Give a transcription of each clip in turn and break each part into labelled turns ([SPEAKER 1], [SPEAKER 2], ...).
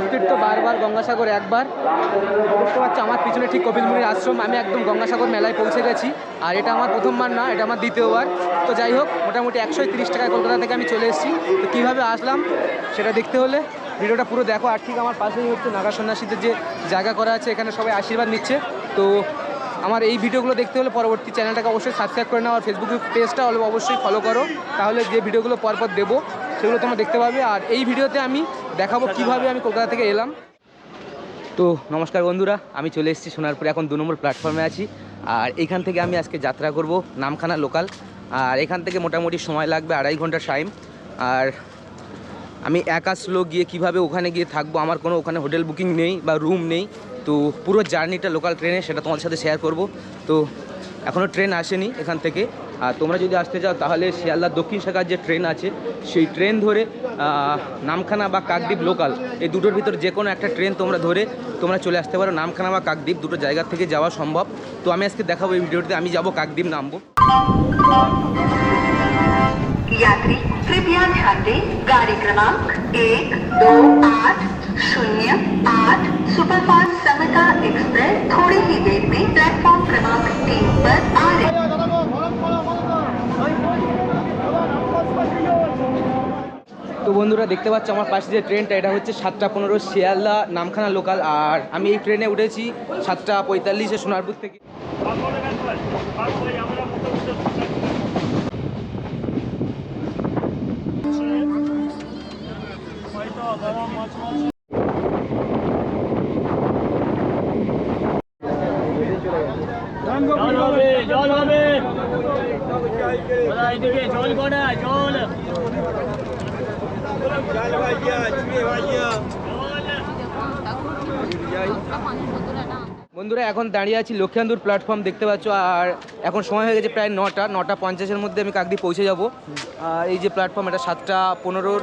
[SPEAKER 1] নবতীর্থ বারবার গঙ্গাসাগর একবার। দেখতে পাচ্ছ আমার পিছনে ঠিক কপিলমুনির আশ্রম। আমি একদম গঙ্গাসাগর মেলায় পৌঁছে গেছি। আর এটা আমার প্রথমবার না, এটা আমার দ্বিতীয়বার। তো যাই হোক, মোটামুটি একশো তিরিশ টাকায় কলকাতা থেকে আমি চলে এসেছি। তো কীভাবে আসলাম, সেটা দেখতে হলে ভিডিওটা পুরো দেখো। আর ঠিক আমার পাশেই হচ্ছে নাগা সন্ন্যাসীদের যে জায়গা করা আছে, এখানে সবাই আশীর্বাদ নিচ্ছে। তো আমার এই ভিডিওগুলো দেখতে হলে পরবর্তী চ্যানেলটাকে অবশ্যই সাবস্ক্রাইব করে নাও। আর ফেসবুক পেজটা অবশ্যই ফলো করো। তাহলে যে ভিডিওগুলো পরপর দেবো, সেগুলো তোমরা দেখতে পাবে। আর এই ভিডিওতে আমি দেখাবো কীভাবে আমি কলকাতা থেকে এলাম। তো নমস্কার বন্ধুরা, আমি চলে এসেছি সোনারপুরে, এখন দু নম্বর প্ল্যাটফর্মে আছি। আর এখান থেকে আমি আজকে যাত্রা করব, নামখানা লোকাল আর এখান থেকে মোটামুটি সময় লাগবে আড়াই ঘণ্টা টাইম আর আমি একা স্লো গিয়ে কীভাবে ওখানে গিয়ে থাকব, আমার কোনো ওখানে হোটেল বুকিং নেই বা রুম নেই। তো পুরো জার্নিটা লোকাল ট্রেনে সেটা তোমাদের সাথে শেয়ার করব। তো এখনও ট্রেন আসেনি এখান থেকে। আর তোমরা যদি আসতে চাও তাহলে শিয়ালদার দক্ষিণ শাখার যে ট্রেন আছে সেই ট্রেন ধরে আহ, নামখানা বা কাকদ্বীপ লোকাল এই দুটোর ভিতর যে কোনো একটা ট্রেন তোমরা ধরে তোমরা চলে আসতে পারো নামখানা বা কাকদ্বীপ দুটো জায়গা থেকে যাওয়া সম্ভব তো আমি আজকে দেখাবো এই ভিডিওতে আমি যাব কাকদ্বীপ নামবো
[SPEAKER 2] यात्री कृपया ध्यान दें गाड़ी क्रमांक एक दो आठ शून्य आठ सुपरफास्ट समता एक्सप्रेस थोड़ी ही देर में प्लेटफॉर्म क्रमांक तीन पर आ रही
[SPEAKER 1] তো বন্ধুরা দেখতে পাচ্ছ আমার পাশে যে ট্রেনটা, এটা হচ্ছে সাতটা পনেরো শিয়ালদা নামখানা লোকাল আর আমি এই ট্রেনে উঠেছি সাতটা পঁয়তাল্লিশে সোনারপুর থেকে।
[SPEAKER 3] জল হবে জল হবে এদিকে জল কটা জল
[SPEAKER 1] বন্ধুরা, এখন দাঁড়িয়ে আছি লক্ষ্মীন্দুর প্ল্যাটফর্ম দেখতে পাচ্ছ, আর এখন সময় হয়ে গেছে প্রায় নটা নটা পঞ্চাশের মধ্যে আমি কাকদি পৌঁছে যাব। আর এই যে প্ল্যাটফর্ম এটা সাতটা পনেরোর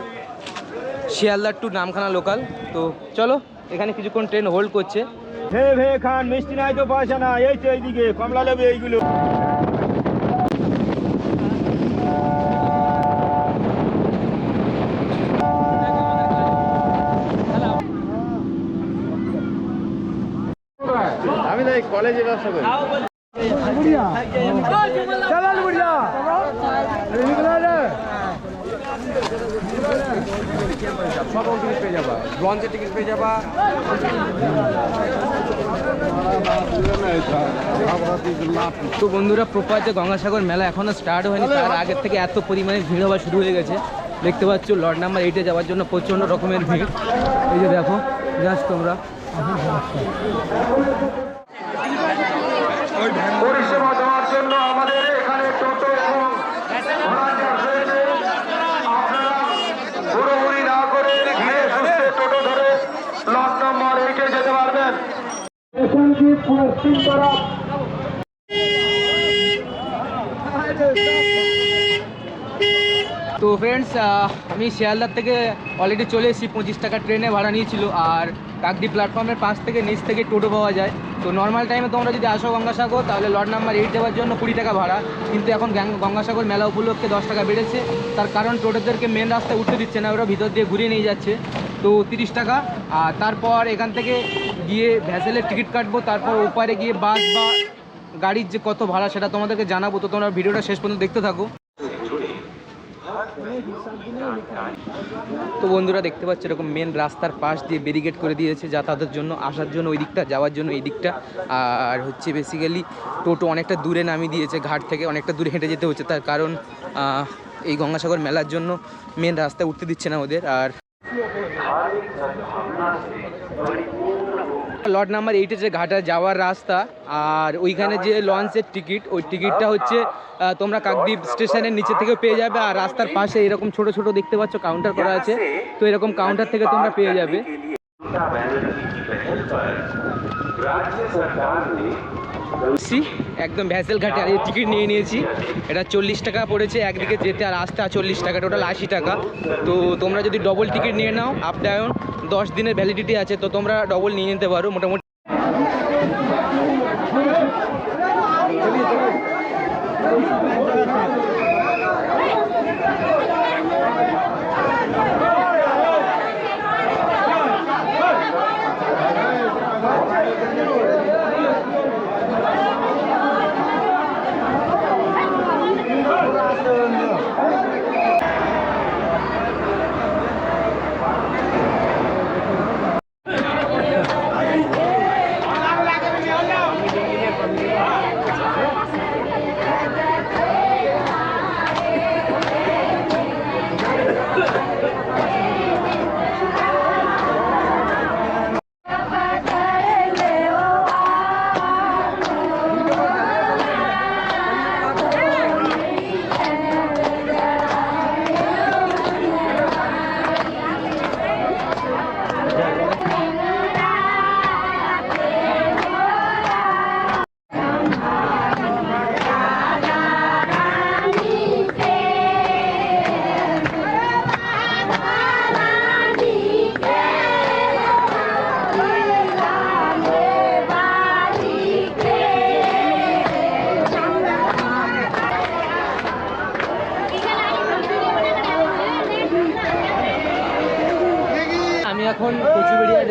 [SPEAKER 1] শিয়ালদার টু নামখানা লোকাল তো চলো, এখানে কিছুক্ষণ ট্রেন হোল্ড করছে।
[SPEAKER 3] হে ভে খান, মিষ্টি নাই তো পয়সা না এই তো এইদিকে, কমলা লেবে এইগুলো।
[SPEAKER 4] তাই কলেজে ব্যবসা করি।
[SPEAKER 1] সব টিকিট পেয়ে যাবা। ব্রঞ্জের টিকিট পেয়ে যাবা। তো বন্ধুরা প্রপার যে গঙ্গাসাগর মেলা এখনও স্টার্ট হয়নি তার আগের থেকে এত পরিমাণে ভিড় হওয়া শুরু হয়ে গেছে। দেখতে পাচ্ছ লর্ড নাম্বার এইটে যাওয়ার জন্য প্রচণ্ড রকমের ভিড়। এই যে দেখো জাস্ট তোমরা
[SPEAKER 5] পরিষেবা দেওয়ার জন্য আমাদের এখানে টোটো এবং ভলান্টিয়ার রয়েছে আপনারা হুড়োহুড়ি না করে ধীরে সুস্থে টোটো ধরে লট নম্বর এইটে যেতে পারবেন তরফ।
[SPEAKER 1] তো ফ্রেন্ডস আমি শিয়ালদার থেকে অলরেডি চলে এসেছি, পঁচিশ টাকা ট্রেনে ভাড়া নিয়েছিল। আর কাকদি প্ল্যাটফর্মের পাশ থেকে, নিচ থেকে টোটো পাওয়া যায়। তো নর্মাল টাইমে তোমরা যদি আসো গঙ্গাসাগর, তাহলে লট নাম্বার এইট দেওয়ার জন্য কুড়ি টাকা ভাড়া। কিন্তু এখন গঙ্গাসাগর মেলা উপলক্ষে দশ টাকা বেড়েছে। তার কারণ টোটোদেরকে মেন রাস্তায় উঠতে দিচ্ছে না, ওরা ভিতর দিয়ে ঘুরিয়ে নিয়ে যাচ্ছে। তো তিরিশ টাকা। আর তারপর এখান থেকে গিয়ে ভ্যাসেলের টিকিট কাটবো, তারপর ওপারে গিয়ে বাস বা গাড়ির যে কত ভাড়া সেটা তোমাদেরকে জানাব। তো তোমরা ভিডিওটা শেষ পর্যন্ত দেখতে থাকো। তো বন্ধুরা দেখতে পাচ্ছ এরকম মেন রাস্তার পাশ দিয়ে ব্যারিকেড করে দিয়েছে যাতায়াতের জন্য, আসার জন্য ওই দিকটা, যাওয়ার জন্য এই দিকটা। আর হচ্ছে বেসিক্যালি টোটো অনেকটা দূরে নামিয়ে দিয়েছে, ঘাট থেকে অনেকটা দূরে হেঁটে যেতে হচ্ছে। তার কারণ এই গঙ্গাসাগর মেলার জন্য মেন রাস্তায় উঠতে দিচ্ছে না ওদের। আর লট নাম্বার এইট যে ঘাটা যাওয়ার রাস্তা, আর ওইখানে যে লঞ্চের টিকিট, ওই টিকিটটা হচ্ছে তোমরা কাকদ্বীপ স্টেশনের নিচে থেকে পেয়ে যাবে, আর রাস্তার পাশে এরকম ছোট ছোট দেখতে পাচ্ছ কাউন্টার করা আছে। তো এরকম কাউন্টার থেকে তোমরা পেয়ে যাবে। একদম ভ্যাসেল ঘাটে আর টিকিট নিয়ে নিয়েছি। এটা চল্লিশ টাকা পড়েছে, একদিকে যেতে আর আসতে আর চল্লিশ টাকা টোটাল আশি টাকা। তো তোমরা যদি ডবল টিকিট নিয়ে নাও আপ ডাউন দশ দিনের ভ্যালিডিটি আছে, তো তোমরা ডবল নিয়ে নিতে পারো, মোটামুটি।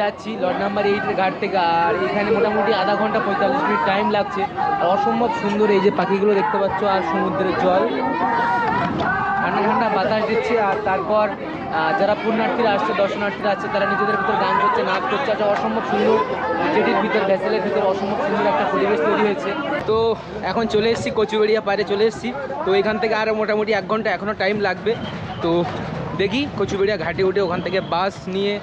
[SPEAKER 1] যাচ্ছি লট নাম্বার এইটের ঘাট থেকে। আর এখানে মোটামুটি আধা ঘণ্টা পঁয়তাল্লিশ মিনিট টাইম লাগছে। আর অসম্ভব সুন্দর এই যে পাখিগুলো দেখতে পাচ্ছ, আর সমুদ্রের জল। ঠান্ডা ঠান্ডা বাতাস দিচ্ছে, আর তারপর যারা পুণ্যার্থীরা আসছে, দর্শনার্থীরা আছে তারা নিজেদের ভিতর গান করছে, নাচ করছে। একটা অসম্ভব সুন্দর জেটির ভিতর ভ্যাসেলের ভিতর অসম্ভব সুন্দর একটা পরিবেশ তৈরি হয়েছে। তো এখন চলে এসেছি কচুবেড়িয়া পাড়ে, চলে এসেছি। তো এখান থেকে আরও মোটামুটি এক ঘণ্টা এখনও টাইম লাগবে। তো দেখি কচুবেড়িয়া ঘাটে উঠে ওখান থেকে বাস নিয়ে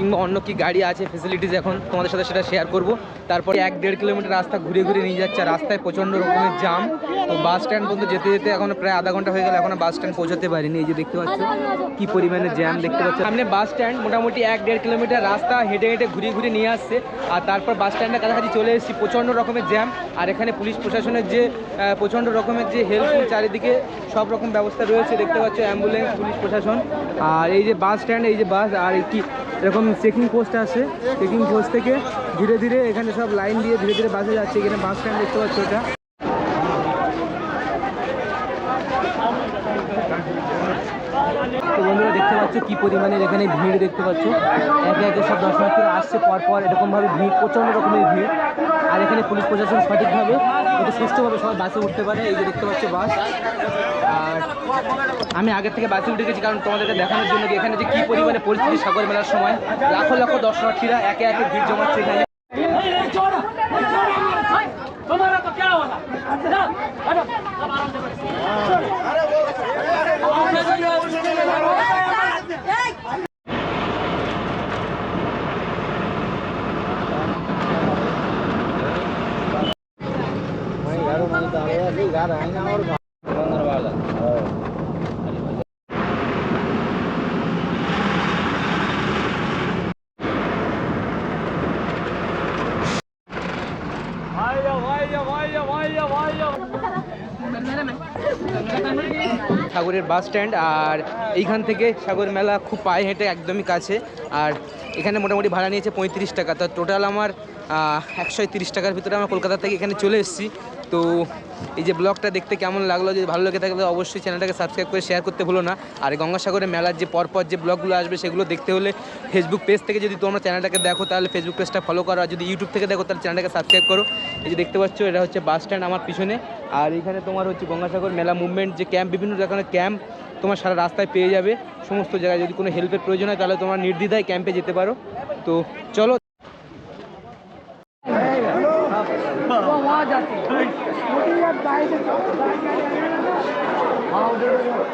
[SPEAKER 1] কিংবা অন্য কি গাড়ি আছে ফেসিলিটিস এখন তোমাদের সাথে সেটা শেয়ার করব। তারপরে এক দেড় কিলোমিটার রাস্তা ঘুরে ঘুরে নিয়ে যাচ্ছে। রাস্তায় প্রচণ্ড রকমের জাম তো বাস স্ট্যান্ড পর্যন্ত যেতে যেতে এখন প্রায় আধা ঘণ্টা হয়ে গেল, এখনও বাস স্ট্যান্ড পৌঁছাতে পারিনি। এই যে দেখতে পাচ্ছ, কি পরিমাণে জ্যাম দেখতে পাচ্ছ। সামনে বাস স্ট্যান্ড মোটামুটি এক দেড় কিলোমিটার রাস্তা হেঁটে হেঁটে ঘুরিয়ে ঘুরিয়ে নিয়ে আসছে। আর তারপর বাস স্ট্যান্ডের কাছাকাছি চলে এসেছি, প্রচণ্ড রকমের জ্যাম আর এখানে পুলিশ প্রশাসনের যে প্রচণ্ড রকমের যে হেল্পফুল চারিদিকে সব রকম ব্যবস্থা রয়েছে, দেখতে পাচ্ছ অ্যাম্বুলেন্স পুলিশ প্রশাসন। আর এই যে বাস স্ট্যান্ড এই যে বাস আর কি, এরকম চেকিং পোস্ট আছে। চেকিং পোস্ট থেকে ধীরে ধীরে এখানে সব লাইন দিয়ে ধীরে ধীরে বাসে যাচ্ছে। এখানে বাস স্ট্যান্ড দেখতে পাচ্ছি এটা তো বন্ধুরা দেখতে পাচ্ছ কি পরিমাণের এখানে ভিড় দেখতে পাচ্ছ। একে একে সব দর্শনার্থীরা আসছে পর পর, এরকমভাবে ভিড়, প্রচণ্ড রকমের ভিড়। আর এখানে পুলিশ প্রশাসন সঠিকভাবে একটু সুষ্ঠুভাবে সবাই বাসে উঠতে পারে, এই যে দেখতে পাচ্ছ বাস। আর আমি আগের থেকে বাসে উঠে গেছি, কারণ তোমাদেরকে দেখানোর জন্য যে এখানে যে কী পরিমাণে পরিস্থিতি সাগর মেলার সময়, লাখো লাখো দর্শনার্থীরা একে একে ভিড় জমাচ্ছে এখানে। সাগরের বাস স্ট্যান্ড আর এইখান থেকে সাগর মেলা খুব পায়ে হেঁটে একদমই কাছে। আর এখানে মোটামুটি ভাড়া নিয়েছে পঁয়ত্রিশ টাকা। তো টোটাল আমার একশো তিরিশ টাকার ভিতরে আমার কলকাতা থেকে এখানে চলে এসেছি। তো এই যে ব্লগটা দেখতে কেমন লাগল, যদি ভালো লেগে থাকলে অবশ্যই চ্যানেলটাকে সাবস্ক্রাইব করে শেয়ার করতে ভুলো না। আর গঙ্গাসাগরের মেলার যে পরপর যে ব্লগগুলো আসবে, সেগুলো দেখতে হলে ফেসবুক পেজ থেকে যদি তোমরা চ্যানেলটাকে দেখো, তাহলে ফেসবুক পেজটা ফলো করো। আর যদি ইউটিউব থেকে দেখো, তাহলে চ্যানেলটাকে সাবস্ক্রাইব করো। এই যে দেখতে পাচ্ছ, এটা হচ্ছে বাস স্ট্যান্ড আমার পিছনে। আর এখানে তোমার হচ্ছে গঙ্গাসাগর মেলা মুভমেন্ট যে ক্যাম্প বিভিন্ন রকমের ক্যাম্প তোমার সারা রাস্তায় পেয়ে যাবে। সমস্ত জায়গায় যদি কোনো হেল্পের প্রয়োজন হয়, তাহলে তোমার নির্দ্বিধায় ক্যাম্পে যেতে পারো। তো চলো How did it work?